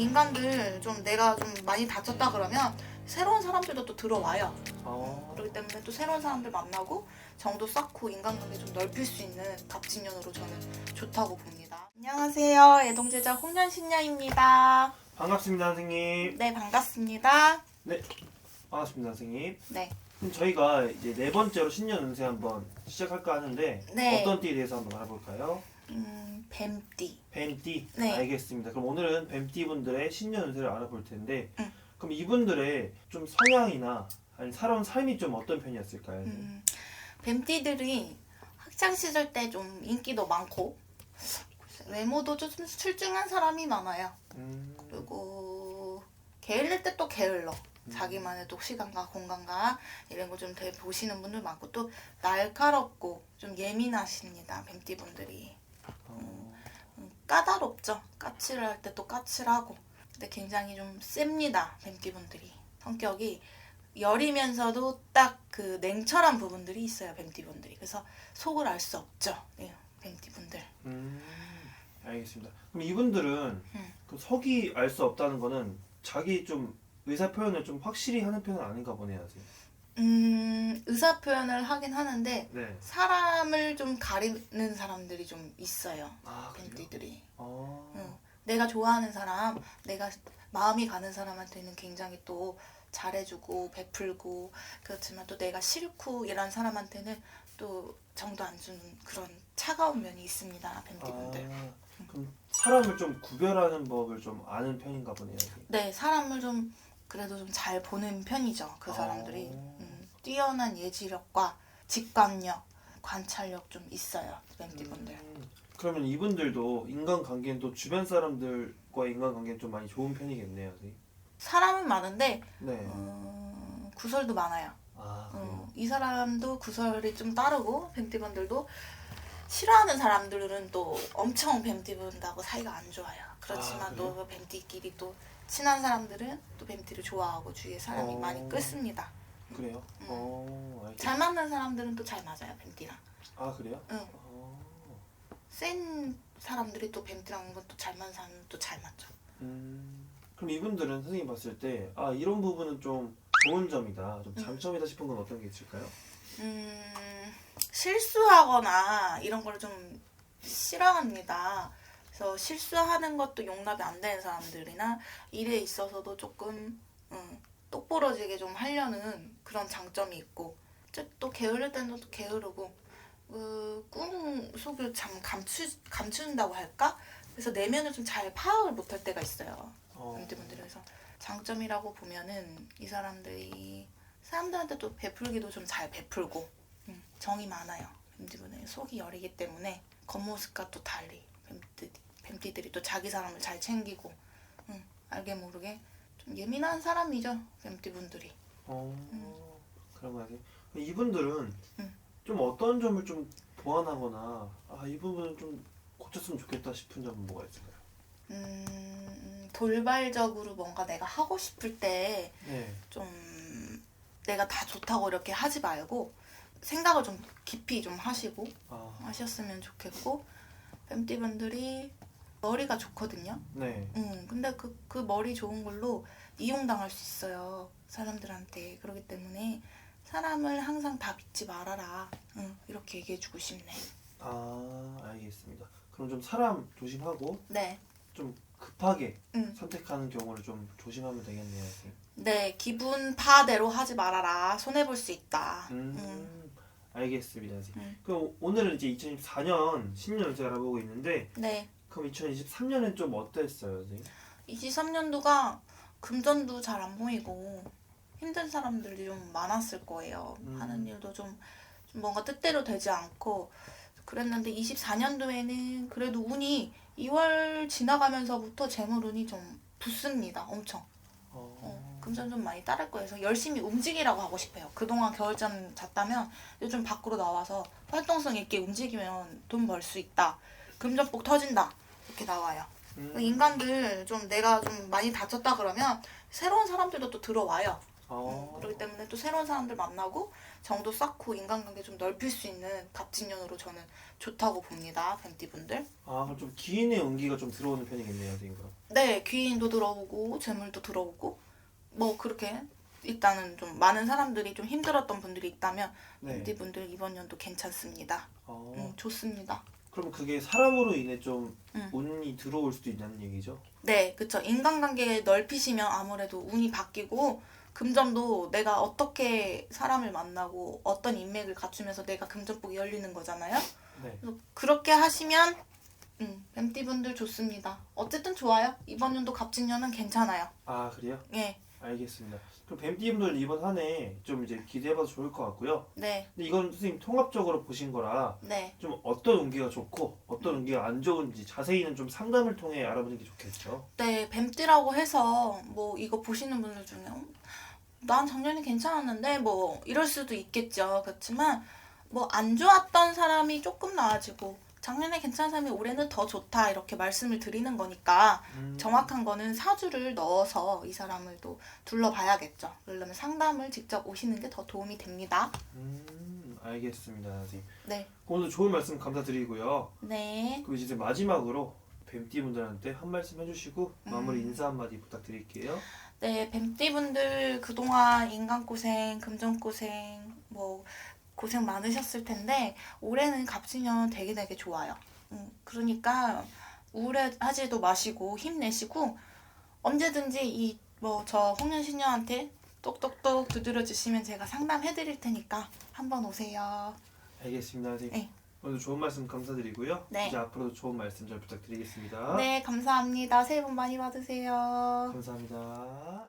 인간들 좀 내가 좀 많이 다쳤다 그러면 새로운 사람들도 또 들어와요. 어. 그렇기 때문에 또 새로운 사람들 만나고 정도 쌓고 인간관계 좀 넓힐 수 있는 갑진년으로 저는 좋다고 봅니다. 안녕하세요. 애동제자 홍련신녀입니다. 반갑습니다, 선생님. 네, 반갑습니다. 반갑습니다, 선생님. 네. 그럼 저희가 이제 네 번째로 신년 운세 한번 시작할까 하는데 네. 어떤 띠에 대해서 한번 알아볼까요? 음, 뱀띠. 뱀띠. 네. 알겠습니다. 그럼 오늘은 뱀띠 분들의 신년 운세를 알아볼 텐데 응. 그럼 이분들의 좀 성향이나 아니 살아온 삶이 좀 어떤 편이었을까요? 음, 뱀띠들이 학창 시절 때 좀 인기도 많고 외모도 좀 출중한 사람이 많아요. 음. 그리고 게을릴 때 또 게을러. 음. 자기만의 또 시간과 공간과 이런 거 좀 보시는 분들 많고 또 날카롭고 좀 예민하십니다. 뱀띠 분들이. 어. 음, 까다롭죠. 까칠을 할 때 또 까칠하고. 근데 굉장히 좀 셉니다. 뱀띠 분들이. 성격이 여리면서도 딱 그 냉철한 부분들이 있어요. 뱀띠 분들이. 그래서 속을 알 수 없죠. 네, 뱀띠 분들. 음. 알겠습니다. 그럼 이분들은 음. 그 속이 알 수 없다는 거는 자기 좀 의사 표현을 좀 확실히 하는 편은 아닌가 보네요, 선생님. 음, 의사 표현을 하긴 하는데 네. 사람을 좀 가리는 사람들이 좀 있어요. 아? 뱀띠들이. 어. 응. 내가 좋아하는 사람, 내가 마음이 가는 사람한테는 굉장히 또 잘해주고 베풀고 그렇지만 또 내가 싫고 이런 사람한테는 또 정도 안 주는 그런 차가운 면이 있습니다. 뱀띠분들. 아, 그럼 사람을 좀 구별하는 법을 좀 아는 편인가 보네요. 네, 사람을 좀 그래도 좀 잘 보는 편이죠. 그 사람들이. 어. 음, 뛰어난 예지력과 직관력, 관찰력 좀 있어요. 뱀띠분들. 음, 그러면 이분들도 인간관계는 또 주변 사람들과 인간관계는 좀 많이 좋은 편이겠네요. 선생님. 사람은 많은데 네. 음, 구설도 많아요. 아? 어, 이 사람도 구설이 좀 따르고 뱀띠분들도 싫어하는 사람들은 또 엄청 뱀띠분하고 사이가 안 좋아요. 그렇지만 아? 또 뱀띠끼리 또 친한 사람들은 또 뱀띠를 좋아하고 주위에 사람이 어. 많이 끄습니다. 그래요? 음. 어, 알겠... 잘 맞는 사람들은 또 잘 맞아요 뱀띠랑. 아, 그래요? 응. 어, 센 사람들이 또 뱀띠랑 또잘 맞는 사람은 또 잘 맞죠. 음, 그럼 이분들은 선생님 봤을 때, 아, 이런 부분은 좀 좋은 점이다, 좀 음. 장점이다 싶은 건 어떤 게 있을까요? 음, 실수하거나 이런 걸 좀 싫어합니다. 그래서 실수하는 것도 용납이 안 되는 사람들이나 일에 있어서도 조금 음, 똑부러지게 좀 하려는 그런 장점이 있고 또- 또 게으를 때는 또 게으르고 그, 꿈 속을 참 감추, 감춘다고 할까? 그래서 내면을 좀 잘 파악을 못할 때가 있어요. 어, 뱀띠분들이 그래서 장점이라고 보면은 이 사람들이 사람들한테 또 베풀기도 좀 잘 베풀고 음, 정이 많아요 뱀띠분은 속이 여리기 때문에 겉모습과 또 달리 뱀띠, 뱀띠들이 또 자기 사람을 잘 챙기고 음, 알게 모르게 좀 예민한 사람이죠 뱀띠분들이 어, 그런 거 아니에요? 이분들은 음. 좀 어떤 점을 좀 보완하거나, 아, 이 부분은 좀 고쳤으면 좋겠다 싶은 점은 뭐가 있을까요? 음, 돌발적으로 뭔가 내가 하고 싶을 때 네. 좀 내가 다 좋다고 이렇게 하지 말고 생각을 좀 깊이 좀 하시고 아, 하셨으면 좋겠고 뱀띠분들이 머리가 좋거든요. 네. 음, 근데 그, 그 머리 좋은 걸로 이용당할 수 있어요. 사람들한테. 그렇기 때문에 사람을 항상 다 믿지 말아라. 음, 이렇게 얘기해주고 싶네. 아, 알겠습니다. 그럼 좀 사람 조심하고 네. 좀 급하게 음. 선택하는 경우를 좀 조심하면 되겠네요. 선생님. 네, 기분 파대로 하지 말아라. 손해볼 수 있다. 음, 음. 알겠습니다. 선생님. 음. 그럼 오늘은 이제 2024년 신년을 알아보고 있는데 네. 그럼 2023년엔 좀 어땠어요, 선생님? 23년도가 금전도 잘 안 보이고 힘든 사람들이 좀 많았을 거예요. 음. 하는 일도 좀, 좀 뭔가 뜻대로 되지 않고 그랬는데 24년도에는 그래도 운이 2월 지나가면서부터 재물 운이 좀 붙습니다. 엄청. 어, 어, 금전 좀 많이 따를 거예요. 그래서 열심히 움직이라고 하고 싶어요. 그동안 겨울잠 잤다면 요즘 밖으로 나와서 활동성 있게 움직이면 돈 벌 수 있다. 금전복 터진다. 이렇게 나와요. 음, 인간들 좀 내가 좀 많이 다쳤다 그러면 새로운 사람들도 또 들어와요. 어. 그렇기 때문에 또 새로운 사람들 만나고 정도 쌓고 인간관계 좀 넓힐 수 있는 갑진년으로 저는 좋다고 봅니다. 뱀띠분들. 아 그럼 좀 기인의 운기가 좀 들어오는 편이겠네요. 네, 귀인도 들어오고 재물도 들어오고 뭐 그렇게 일단은 좀 많은 사람들이 좀 힘들었던 분들이 있다면 네. 뱀띠분들 이번 연도 괜찮습니다. 어. 음, 좋습니다. 그럼 그게 사람으로 인해 좀 음. 운이 들어올 수도 있다는 얘기죠? 네, 그쵸. 인간관계 넓히시면 아무래도 운이 바뀌고 금전도 내가 어떻게 사람을 만나고 어떤 인맥을 갖추면서 내가 금전복이 열리는 거잖아요. 네. 그래서 그렇게 하시면 음, 뱀띠분들 좋습니다. 어쨌든 좋아요. 이번 연도 갑진년은 괜찮아요. 아 그래요? 예, 알겠습니다. 그럼 뱀띠분들 이번 한 해 좀 이제 기대해봐도 좋을 것 같고요. 네, 근데 이건 선생님 통합적으로 보신 거라 네. 좀 어떤 운기가 좋고 어떤 운기가 안 좋은지 자세히는 좀 상담을 통해 알아보는 게 좋겠죠. 네, 뱀띠라고 해서 뭐 이거 보시는 분들 중에 어, 난 작년에 괜찮았는데 뭐 이럴 수도 있겠죠. 그렇지만 뭐 안 좋았던 사람이 조금 나아지고 작년에 괜찮은 사람이 올해는 더 좋다 이렇게 말씀을 드리는 거니까 음. 정확한 거는 사주를 넣어서 이 사람을 또 둘러봐야겠죠. 그러려면 상담을 직접 오시는 게 더 도움이 됩니다. 음, 알겠습니다, 선생님. 네, 오늘도 좋은 말씀 감사드리고요. 네, 그럼 이제 마지막으로 뱀띠 분들한테 한 말씀 해주시고 마무리 음. 인사 한마디 부탁드릴게요. 네, 뱀띠 분들 그동안 인간 고생, 금전 고생, 뭐, 고생 많으셨을 텐데, 올해는 갑진년 되게 되게 좋아요. 음, 그러니까, 우울해하지도 마시고, 힘내시고, 언제든지 이, 뭐, 저 홍련신녀한테 똑똑똑 두드려 주시면 제가 상담해 드릴 테니까, 한번 오세요. 알겠습니다, 선생님. 네. 오늘 좋은 말씀 감사드리고요. 네. 이제 앞으로도 좋은 말씀 잘 부탁드리겠습니다. 네, 감사합니다. 새해 복 많이 받으세요. 감사합니다.